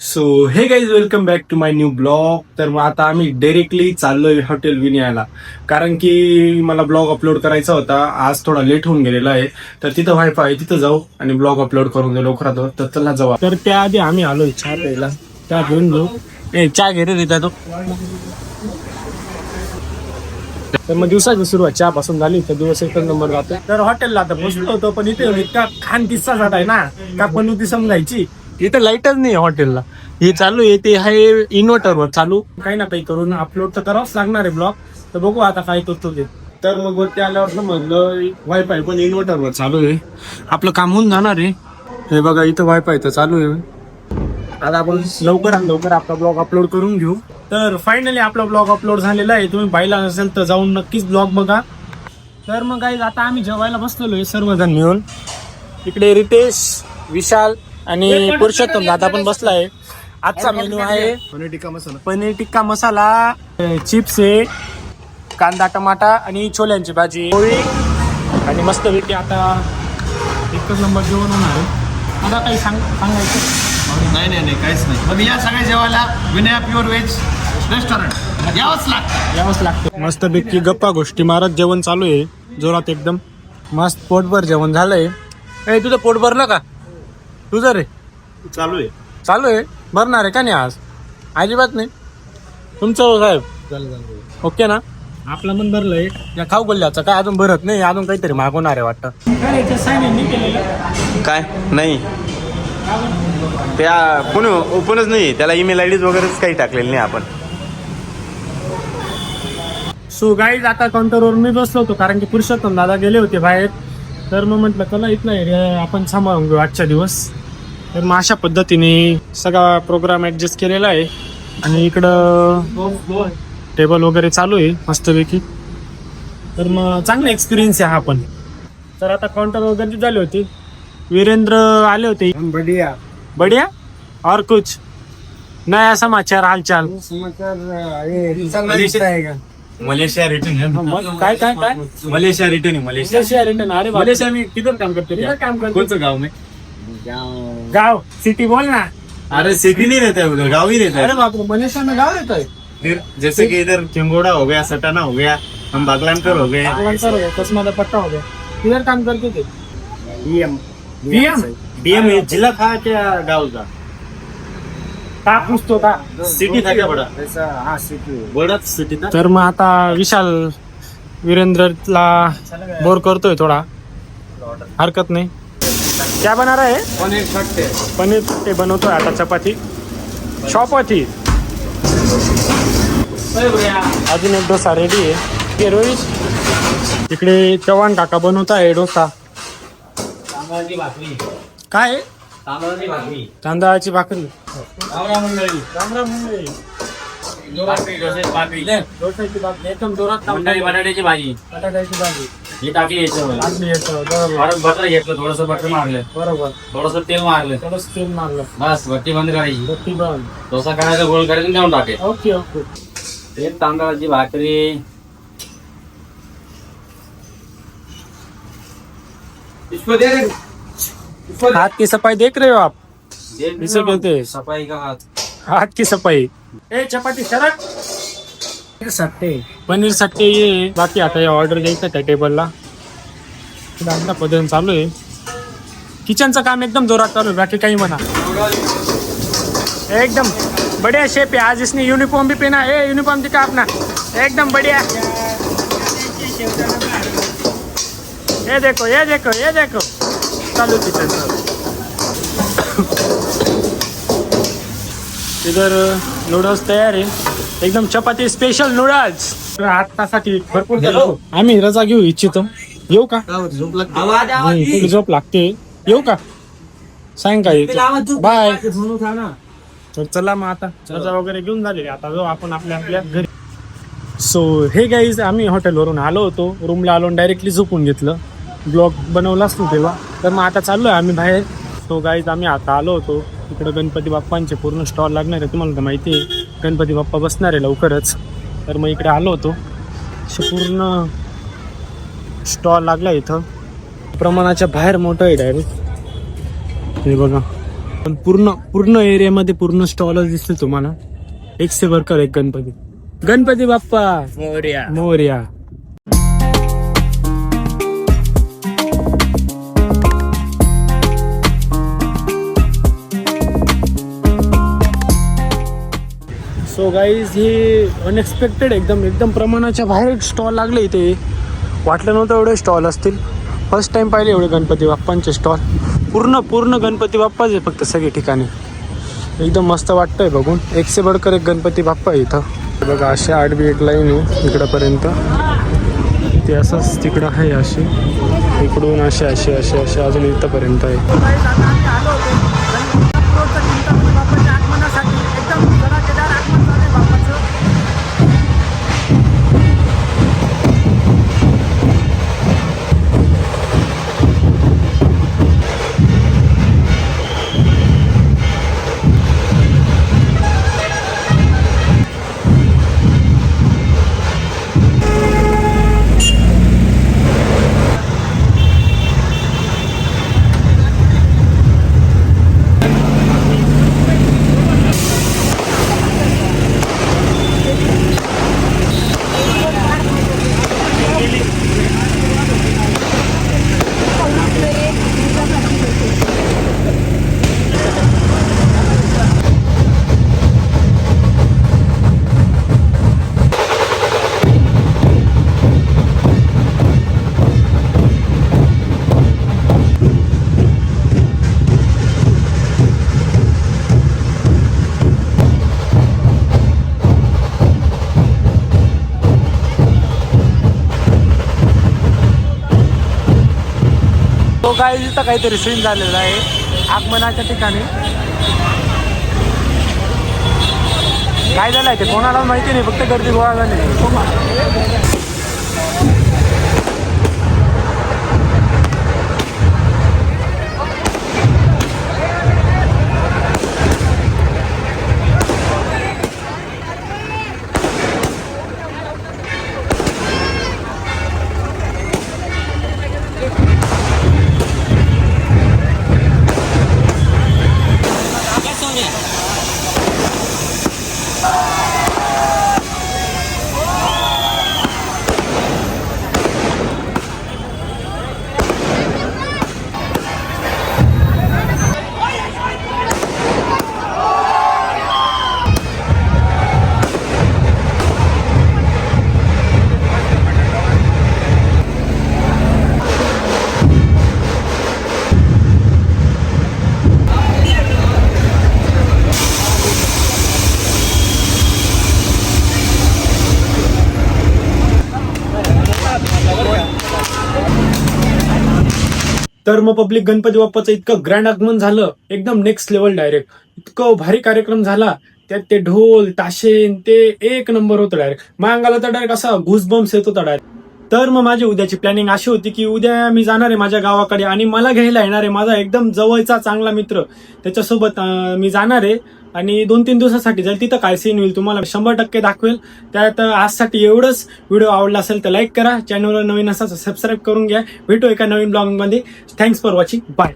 So hey guys welcome back to my new blog तर मग आता आम्ही डायरेक्टली चाललोय हॉटेल विनियाला. कारण की मला ब्लॉग अपलोड करायचा होता. आज थोडा लेट होऊन गेलेला आहे. तर तिथं वायफाय आहे तिथं जाऊ आणि ब्लॉग अपलोड करून देऊ लवकरात लवकर. तर चला जाऊ तर त्याआधी आम्ही आलोय चहा प्यायला. चहा घेऊन घेऊ ए चहा घे रे तो. तर मग दिवसाची सुरुवात चहा पासून झाली. तर दिवस एक नंबर जातो तर हॉटेलला आता पोहोचलो होतो पण इथे इतका खान किस्सा झालाय ना. का पण ती समजायची? इथं लाईटच नाही हॉटेलला. हे चालू आहे ते आहे इन्व्हर्टरवर चालू. काही ना काही करून अपलोड तर करावंच लागणार आहे ब्लॉग तर बघू आता काय करतो ते. तर मग वरती आल्यावर ना म्हणलं वायफाय पण इन्व्हर्टरवर चालू आहे. आपलं काम होऊन जाणार आहे. हे बघा इथं वायफाय तर चालू आहे. आता आपण लवकर लवकर आपला ब्लॉग अपलोड करून घेऊ. तर फायनली आपला ब्लॉग अपलोड झालेला आहे. तुम्ही पाहिला नसेल तर जाऊन नक्कीच ब्लॉग बघा. तर मग काही आता आम्ही जेवायला बसलेलो आहे सर्वजण मिळून. इकडे रितेश विशाल आणि पुरुषोत्तम दादा पण बसलाय. आजचा मेनू आहे पनीर टिक्का मसाला. पनीर टिक्का मसाला चिप्स आहे कांदा टमाटा आणि छोल्यांची भाजी पोळी आणि मस्त पैकी आता एकच नंबर जेवण होणार आहे. आता काही सांग सांगायचं? नाही नाही नाही काहीच नाही. मग या सगळ्या जेवायला विनया प्युअर व्हेज रेस्टॉरंट. यावंच लागतं. यावंच लागतं. मस्त पैकी गप्पा गोष्टी मारत जेवण चालू आहे. जोरात एकदम मस्त पोटभर जेवण झालंय. ए तुझं पोट भरलं का? तुझं रे. चालू आहे. चालू आहे? भरणार आहे का नाही आज? अजिबात नाही. तुमचं हो साहेब. ओके ना? आपलं पण भरलंय. या खाऊ गल्ल्याचं काय अजून भरत नाही अजून काहीतरी मागवणार आहे वाटतं. काय? नाही. त्या कोणी ओपनच नाही. त्याला ईमेल आय डीज वगैरेच काही टाकलेलं नाही आपण. सो गाईज आता काउंटरवर मी बसलो होतो कारण की पुरुषोत्तम दादा गेले होते बाहेर. तर मग म्हटलं चला इथला एरिया आपण सांभाळून घेऊ आजच्या दिवस. तर मग अशा पद्धतीने सगळा प्रोग्राम ऍडजस्ट केलेला आहे. आणि इकडं टेबल वगैरे चालू आहे मस्तपैकी. तर मग चांगला एक्सपिरियन्स आहे हा पण. तर आता काउंटर वगैरे झाली होती वीरेंद्र आले होते. बढिया. बढिया? और कुछ? नया समाचार हालचाल? मलेशिया रिटर्न मग काय काय काय? Malaysia return Malaysia. Malaysia return अरे मलेशिया मी तिथं काम करते काम करते? कोणचं गाव में? गाव. सिटी बोल ना. अरे सिटी नहीं रहता है उधर गाँव ही रहता अरे है बाप रे मलेशिया में गाव रहता है फिर जैसे कि इधर चिंगोड़ा हो गया सटाना हो गया हम बागलानकर हो गए. हो गया कसमादा पट्टा हो गया. किधर काम करते थे? BM DM? जिला था क्या गाँव का? का पुसतो का सिटी था क्या बड़ा? हाँ सिटी बड़ा सिटी था? तर मग आता विशाल वीरेंद्रला बोर करतोय थोडा. हरकत नाही. क्या बना रहा है? पनीर खट्टे। पनीर ते बनवतोय आता चपाती। चपाती। अजून एक डोसा रेडी आहे. ते रोहित। इकडे चव्हाण काका बनवत आहे डोसा काय? आहे? तांदळाची भाकरी. रामराम मंडळी. डोस्याची भाकरी. एकदम जोरात. बटाट्याची भाजी। बटाट्याची भाजी. ही टाकली याच्यावर टाकली याच्यावर. बरोबर. परत बटर घेतलं थोडस बटर मारलं. बरोबर. थोडस तेल मारलं. थोडंच तेल मारलं. बस भट्टी बंद करायची. डोसा करायचा गोल करायचं देऊन टाके. Okay okay. एक तांदळाची भाकरी. इसको दे रे. हाथ की सफाई देख रहे हो आप? हैं सफाई का हाथ. हाथ की सफाई। ए चपाती सरक सट्टे. पनीर सट्टे ये. बाकी आता या ऑर्डर द्यायचं त्या टेबलला आमचा पद्धतीने चालू आहे. किचनचं काम एकदम जोरात चालू आहे. बाकी काही म्हणा. एकदम बढ़िया शेप आहे. आज इसने यूनिफॉर्म भी पहना युनिफॉर्म यूनिफॉर्म दिखा अपना एकदम बढ़िया. ये देखो ये देखो ये देखो. चालू किचन इधर नूडल्स तयार आहे. एकदम चपाती स्पेशल नूडल्स आतासाठी भरपूर झालं. आम्ही रजा घेऊ इच्छितो. येऊ का? नाही, झोप लागते. येऊ का? सायंकाळी बाय. तर चला मग आता. रजा वगैरे घेऊन झालेली आता जाऊ आपण आपल्या आपल्या घरी. सो हे गाईज आम्ही हॉटेलवरून आलो होतो. रूमला आलो डायरेक्टली झोपून घेतलं. ब्लॉग बनवलाच नाही तेव्हा. तर मग आता चाललोय आम्ही बाहेर. सो गाईज आम्ही आता आलो होतो. इकडे गणपती बाप्पांचे पूर्ण स्टॉल लागणार आहे तुम्हाला तर माहिती आहे. गणपती बाप्पा बसणार आहे लवकरच. तर मग इकडे आलो होतो. असे पूर्ण स्टॉल लागला इथं. प्रमाणाच्या बाहेर मोठं आहे डायरेक्ट हे बघा. पण पूर्ण पूर्ण एरियामध्ये पूर्ण स्टॉलच दिसते तुम्हाला. एक से भरकर एक गणपती. गणपती बाप्पा! मोर्या. मोर्या. सो गाईज हे अनएक्सपेक्टेड एकदम एकदम प्रमाणाच्या बाहेर एक स्टॉल लागले इथे. वाटलं नव्हतं एवढे स्टॉल असतील. फर्स्ट टाइम पाहिले एवढे गणपती बाप्पांचे स्टॉल पूर्ण पूर्ण गणपती बाप्पाच आहे फक्त सगळे ठिकाणी. एकदम मस्त वाटतंय बघून. एकशे बडकर एक गणपती बाप्पा आहे इथं. बघा असे आठ एक लाईन आहे इकडंपर्यंत. ते असंच तिकडं आहे अशी. इकडून असे असे असे असे अजून इथंपर्यंत आहे. तो काय इथं काहीतरी सीन झालेला आहे. आगमनाच्या ठिकाणी. काय झालं आहे ते कोणाला माहिती नाही फक्त गर्दी गोळा झाली. तर मग पब्लिक गणपती बाप्पाचं इतकं ग्रँड आगमन झालं एकदम नेक्स्ट लेवल डायरेक्ट इतकं भारी कार्यक्रम झाला त्यात ते ढोल ताशेन ते एक नंबर होतं डायरेक्ट मांगाला तर डायरेक्ट असा घुसबम्स येत होता डायरेक्ट तर मग माझी उद्याची प्लॅनिंग अशी होती की उद्या मी जाणार आहे माझ्या गावाकडे आणि मला घ्यायला येणार आहे माझा एकदम जवळचा चांगला मित्र. त्याच्यासोबत मी जाणार आहे. आणि दोन तीन दिवसासाठी जाईल तिथं काय सीन होईल तुम्हाला शंभर टक्के दाखवेल. त्यात आजसाठी एवढंच व्हिडिओ आवडला असेल तर लाईक करा. चॅनलवर नवीन असा सबस्क्राईब करून घ्या. भेटू एका नवीन ब्लॉगमध्ये थँक्स फॉर वॉचिंग बाय